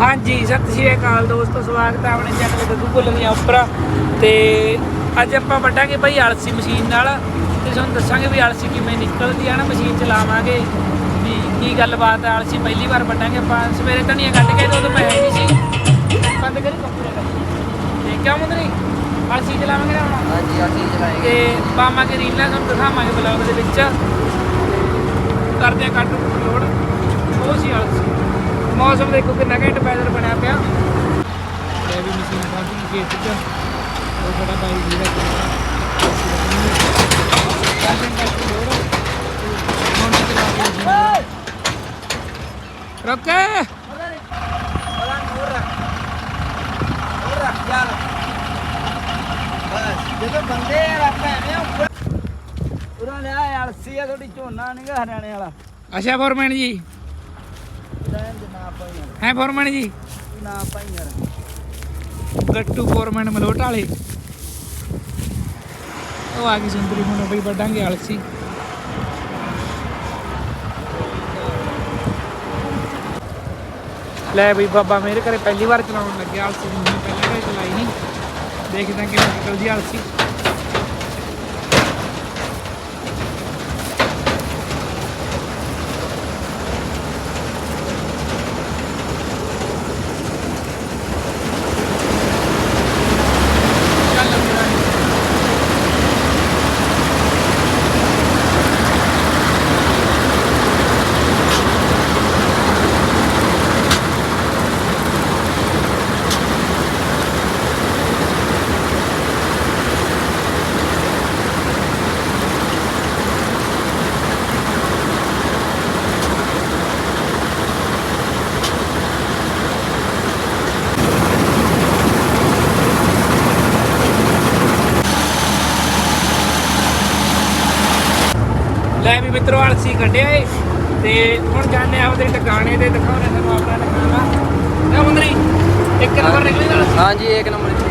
ਹਾਂਜੀ ਸਤਿ ਸ਼੍ਰੀ ਅਕਾਲ ਦੋਸਤੋ ਸਵਾਗਤ ਹੈ ਆਪਣੇ ਚੈਨਲ ਗੱਗੂ ਭੁੱਲਣੀਆਂ ਉੱਪਰ। ਤੇ ਅੱਜ ਆਪਾਂ ਵੱਢਾਂਗੇ ਭਾਈ ਅਲਸੀ ਮਸ਼ੀਨ ਨਾਲ। ਤੇ ਤੁਹਾਨੂੰ ਦੱਸਾਂਗੇ ਵੀ ਅਲਸੀ ਕਿਵੇਂ ਨਿਕਲਦੀ ਆ ਨਾ ਮਸ਼ੀਨ ਚਲਾਵਾਂਗੇ। ਵੀ ਕੀ ਗੱਲਬਾਤ ਹੈ ਅਲਸੀ ਪਹਿਲੀ ਵਾਰ ਵੱਢਾਂਗੇ ਆਪਾਂ। ਸਵੇਰੇ ਧਨੀਆ ਕੱਢ ਕੇ ਤੇ ਉਦੋਂ ਮੈਂ ਹੈ ਨਹੀਂ ਸੀ। ਬੰਦ ਕਰੀ ਕੱਢ ਤੇ ਕਿਉਂ ਮੁੰਦਰੀ? ਅਲਸੀ ਚਲਾਵਾਂਗੇ ਨਾ ਹਾਂਜੀ ਅਸੀਂ ਚਲਾਏਂਗੇ। ਤੇ ਪਾਵਾਂਗੇ ਰੀਲਾਂ ਤੁਹਾਨੂੰ ਦਿਖਾਵਾਂਗੇ ਬਲੌਗ ਦੇ ਵਿੱਚ। ਕਰਦੇ ਆ ਕੱਟ ਲੋਡ। ਉਹ ਸੀ ਅਲਸੀ ਮੌਸਮ ਦੇਖੋ ਕਿੰਨਾ ਘੈਂਟ ਵੈਦਰ ਬਣਿਆ ਪਿਆ। ਇਹ ਵੀ ਮਸ਼ੀਨ ਸਾਡੀ ਖੇਤ ਚ ਉਹ ਬੜਾ ਬਾਈ ਜੀ ਦਾ ਰੋਕੇ ਜਦੋਂ ਬੰਦੇ ਯਾਰ ਆਪਾਂ ਐਵੇਂ ਉੱਪਰ ਉਹਨਾਂ ਨੇ ਆ ਅਲਸੀ ਆ ਥੋੜੀ ਝੋਨਾ ਨਹੀਂ ਹਰਿਆਣੇ ਵਾਲਾ। ਅੱਛਾ ਫੋਰਮੈਨ ਜੀ ਰਹਿਣ ਦੇ ਨਾ ਪਾਈ ਯਾਰ ਹੈ ਫੋਰਮੈਨ ਜੀ? ਨਾ ਪਾਈ ਯਾਰ ਗੱਟੂ ਫੋਰਮੈਨ ਮਲੋਟ ਵਾਲੇ। ਉਹ ਆ ਗਈ ਸੁੰਦਰੀ ਹੁਣ ਬਈ ਵੱਡਾਂਗੇ ਅਲਸੀ ਲੈ ਬਈ ਬਾਬਾ ਮੇਰੇ ਘਰੇ ਪਹਿਲੀ ਵਾਰ ਚਲਾਉਣ ਲੱਗਿਆ ਅਲਸੀ ਨੂੰ ਪਹਿਲਾਂ ਕਦੇ ਚਲਾਈ ਨਹੀਂ। ਦੇਖਦਾ ਕਿਵੇਂ ਨਿਕਲਦੀ ਆ ਅਲਸੀ ਚੱਲ ਮੇਰਾ ਲੈ ਵੀ ਮਿੱਤਰੋ ਅਲਸੀ ਕੱਢਿਆ ਏ। ਤੇ ਹੁਣ ਜਾਣੇ ਆ ਉਹਦੇ ਟਿਕਾਣੇ ਤੇ ਦਿਖਾਉਣੇ ਤੁਹਾਨੂੰ ਆਪਣਾ ਟਿਕਾਣਾ ਲੈ ਮੁੰਦਰੀ, ਇੱਕ ਨੰਬਰ ਨਿਕਲੀ ਅਲਸੀ ਹਾਂਜੀ, ਇੱਕ ਨੰਬਰ।